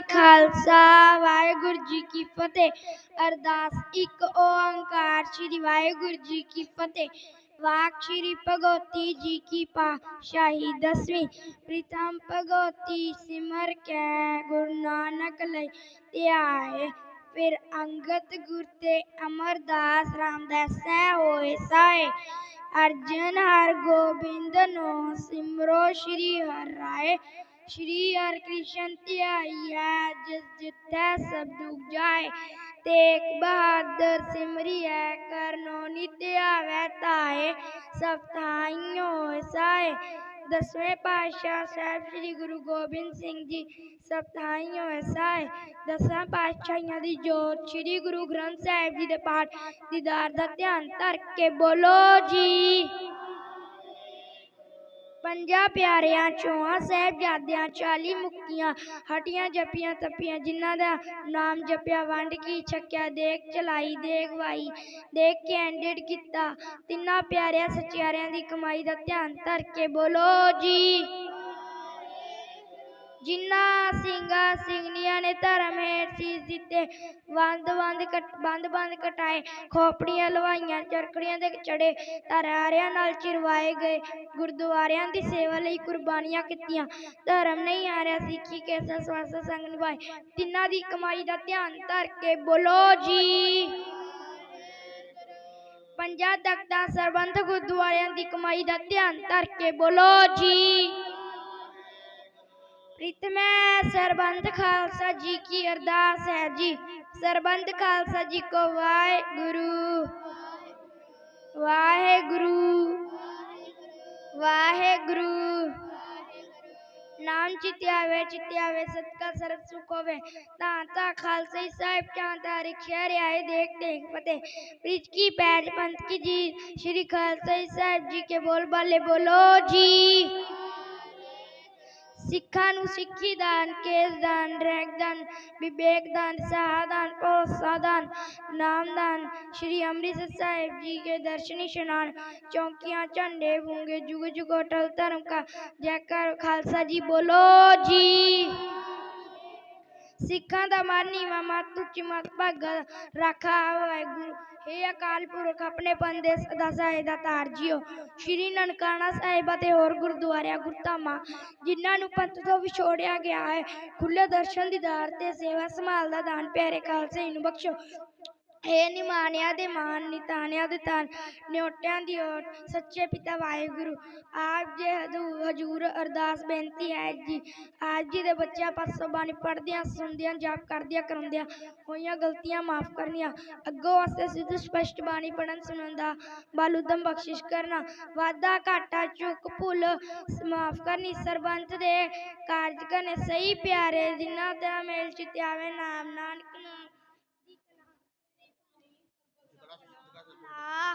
ਖਾਲਸਾ, ਵਾਹਿਗੁਰੂ ਜੀ ਕੀ ਫਤਿਹ। ਅਰਦਾਸ ਇੱਕ ਓੰਕਾਰ, ਸ੍ਰੀ ਵਾਹਿਗੁਰੂ ਜੀ ਕੀ ਫਤਿਹ। ਵਾਕ ਸ੍ਰੀ ਭਗਵਤੀ ਜੀ ਕੀ ਪਾਤਸ਼ਾਹੀ ਦਸਵੀਂ, ਪ੍ਰੀਤਮ ਭਗਵਤੀ ਸਿਮਰ ਕੈ, ਗੁਰੂ ਨਾਨਕ ਲਈ ਧਿਆਏ। ਫਿਰ ਅੰਗਦ ਗੁਰ ਤੇ ਅਮਰਦਾਸ ਰਾਮਦਾਸੈ ਹੋਏ ਸਾਏ। ਅਰਜਨ ਹਰ ਗੋਬਿੰਦ ਨੂੰ ਸਿਮਰੋ ਸ੍ਰੀ ਹਰਿ ਰਾਏ। ਸ਼੍ਰੀ ਹਰਿ ਕ੍ਰਿਸ਼ਨ ਧਿਆਈਐ ਜਿਸ ਜਿਤੈ ਸਭ ਦੁਖ ਜਾਏ ਤੇਗ ਬਹਾਦਰ ਸਿਮਰਿਐ ਕਰਨੋ ਨਿਤ ਆਵੈ ਤਾਏ ਸਭ ਥਾਈਓ ਸਾਏ ਦਸਵੇਂ ਪਾਤਸ਼ਾਹ ਸਾਹਿਬ ਸ੍ਰੀ ਗੁਰੂ ਗੋਬਿੰਦ ਸਿੰਘ ਜੀ ਸਭ ਥਾਈਓ ਸਾਏ ਦਸਾਂ ਪਾਤਸ਼ਾਹੀਆਂ ਦੀ ਜੋਤ ਸ੍ਰੀ ਗੁਰੂ ਗ੍ਰੰਥ ਸਾਹਿਬ ਜੀ ਦੇ ਪਾਠ ਦੀਦਾਰ ਦਾ ਧਿਆਨ ਧਰ ਕੇ ਬੋਲੋ ਜੀ ਪੰਜਾਂ ਪਿਆਰਿਆਂ, ਚੋਹਾਂ ਸਾਹਿਬਜ਼ਾਦਿਆਂ, ਚਾਲੀ ਮੁਕਤੀਆਂ, ਹਟੀਆਂ, ਜਪੀਆਂ, ਤਪੀਆਂ, ਜਿਨ੍ਹਾਂ ਦਾ ਨਾਮ ਜਪਿਆ, ਵੰਡ ਕੀ, ਛਕਿਆ, ਦੇਖ, ਚਲਾਈ, ਦੇਖ, ਵਾਈ, ਦੇਖ ਕੇ ਐਂਡਡ ਕੀਤਾ। ਤਿੰਨਾਂ ਪਿਆਰਿਆਂ, ਸਚਿਆਰਿਆਂ ਦੀ ਕਮਾਈ ਦਾ ਧਿਆਨ ਧਰ ਕੇ ਬੋਲੋ ਜੀ। ਜਿਨ੍ਹਾਂ ਸਿੰਘਾਂ ਸਿੰਘਣੀਆਂ ਨੇ ਧਰਮ ਹੇਠ ਸੀਸ ਦਿੱਤੇ ਵੰਦ ਵੰਦ ਬੰਦ ਬੰਦ ਕਟਾਏ, ਖੋਪੜੀਆਂ ਲਵਾਈਆਂ, ਚਰਖੜੀਆਂ ਦੇ ਚੜੇ ਧਰਾਰਿਆਂ ਨਾਲ ਚਿਰਵਾਏ ਗਏ, ਗੁਰਦੁਆਰਿਆਂ ਦੀ ਸੇਵਾ ਲਈ ਕੁਰਬਾਨੀਆਂ ਕੀਤੀਆਂ। ਧਰਮ ਨਹੀਂ ਆ ਰਿਹਾ ਸਿੱਖੀ ਕੇ ਸਵਾਸ ਸੰਗ ਨਿਭਾਏ। ਤਿੰਨਾਂ ਦੀ ਕਮਾਈ ਦਾ ਧਿਆਨ ਧਰ ਕੇ ਬੋਲੋ ਜੀ। ਪੰਜਾਂ ਤਖਤਾਂ ਸਰਬੰਧ ਗੁਰਦੁਆਰਿਆਂ ਦੀ ਕਮਾਈ ਦਾ ਧਿਆਨ ਧਰ ਕੇ ਬੋਲੋ ਜੀ। ਪ੍ਰੀਤਮੈ ਸਰਬੰਧ ਖਾਲਸਾ ਜੀ ਕੀ ਅਰਦਾਸ ਹੈ ਜੀ ਸਰਬੰਧ ਖਾਲਸਾ ਜੀ ਕੋ ਵਾਹਿਗੁਰੂ ਵਾਹਿਗੁਰੂ ਵਾਹਿਗੁਰੂ ਨਾਮ ਚਿਤਿਆਵੇ ਚਿਤਿਆਵੇ ਸਤਕਾ ਸਰਬ ਸੁਖ ਹੋਵੇ ਤਾਂ ਤਾਂ ਖਾਲਸਾ ਜੀ ਸਾਹਿਬ ਚਾਂ ਤਾਰਿਕ ਸ਼ਹਿਰ ਆਏ ਦੇਖ ਦੇਖ ਫਤਿਹ ਪ੍ਰੀਤ ਕੀ ਪੈਜ ਪੰਥ ਕੀ ਜੀ ਸ਼੍ਰੀ ਖਾਲਸਾ ਜੀ ਸਾਹਿਬ ਜੀ ਕੇ ਬੋਲ ਬਾਲੇ ਬੋਲੋ ਜੀ ਸਿੱਖਾਂ ਨੂੰ ਸਿੱਖੀ ਦਾਨ, ਕੇਸ ਦਾਨ ਰਹਿਕ ਦਾਨ, ਵਿਵੇਕ ਦਾਨ, ਸਹਾ ਦਾਨ, ਭਰੋਸਾ ਸ਼੍ਰੀ ਅੰਮ੍ਰਿਤਸਰ ਸਾਹਿਬ ਜੀ ਕੇ ਦਰਸ਼ਨੀ ਇਸ਼ਨਾਨ, ਚੌਂਕੀਆਂ, ਝੰਡੇ ਬੂੰਗੇ ਜੁਗ ਜੁਗ ਅਟਲ ਧਰਮ ਕਾ ਜੈਕਾਰ ਖਾਲਸਾ ਜੀ ਬੋਲੋ ਜੀ। ਸਿੱਖਾਂ ਦਾ ਮਨ ਨੀਵਾਂ ਮਤ ਮਤ ਭਾਗਾ ਰਾਖਾ ਵਾਹਿਗੁਰੂ। ਹੇ ਅਕਾਲ ਪੁਰਖ, ਆਪਣੇ ਬੰਦੇ ਸਦਾ ਸਹਾਇ ਦਾ ਤਾਰ ਜਿਓ। ਸ਼੍ਰੀ ਨਨਕਾਣਾ ਸਾਹਿਬ ਅਤੇ ਹੋਰ ਗੁਰਦੁਆਰਿਆਂ, ਗੁਰਧਾਮਾਂ, ਜਿਨ੍ਹਾਂ ਨੂੰ ਪੰਥ ਤੋਂ ਵਿਛੋੜਿਆ ਗਿਆ ਹੈ ਖੁੱਲੇ ਦਰਸ਼ਨ ਦੀਦਾਰ ਤੇ ਸੇਵਾ ਸੰਭਾਲ ਦਾ ਦਾਨ ਪਿਆਰੇ ਖਾਲਸੇ ਨੂੰ ਬਖਸ਼ੋ। ਏ ਨਿਮਾਣਿਆਂ ਦੇ ਮਾਨ ਨਿਤਾਣਿਆਂ ਦੇ ਤਾਨ ਨਿਓਟਿਆਂ ਦੀ ਓਟ, ਸੱਚੇ ਪਿਤਾ ਵਾਹਿਗੁਰੂ, ਆਪ ਜੇ ਹਜ਼ੂਰ ਅਰਦਾਸ ਬੇਨਤੀ ਹੈ ਜੀ, ਆਪ ਜੀ ਦੇ ਬੱਚਿਆਂ ਪਾਸੋਂ ਬਾਣੀ ਪੜ੍ਹਦਿਆਂ, ਸੁਣਦਿਆਂ, ਜਾਪ ਕਰਦਿਆਂ, ਕਰਾਉਂਦਿਆਂ, ਹੋਈਆਂ ਗਲਤੀਆਂ ਮਾਫ ਕਰਨੀਆਂ, ਅੱਗੋਂ ਵਾਸਤੇ ਸਿੱਧ ਸਪਸ਼ਟ ਬਾਣੀ ਪੜਨ ਸੁਣਨ ਦਾ ਬਲ ਉਦਮ ਬਖਸ਼ਿਸ਼ ਕਰਨਾ, ਵਾਧਾ ਘਾਟਾ ਚੁੱਕ ਭੁੱਲ ਮਾਫ ਕਰਨੀ, ਸਰਬੰਤ ਦੇ ਕਾਰਜ ਕਰਨੇ, ਸਹੀ ਪਿਆਰੇ ਜਿਨ੍ਹਾਂ ਦਾ ਮੇਲ ਚਿਤਿਆਵੇ ਨਾਮ ਨਾਨਕ ਨੂੰ ਆ,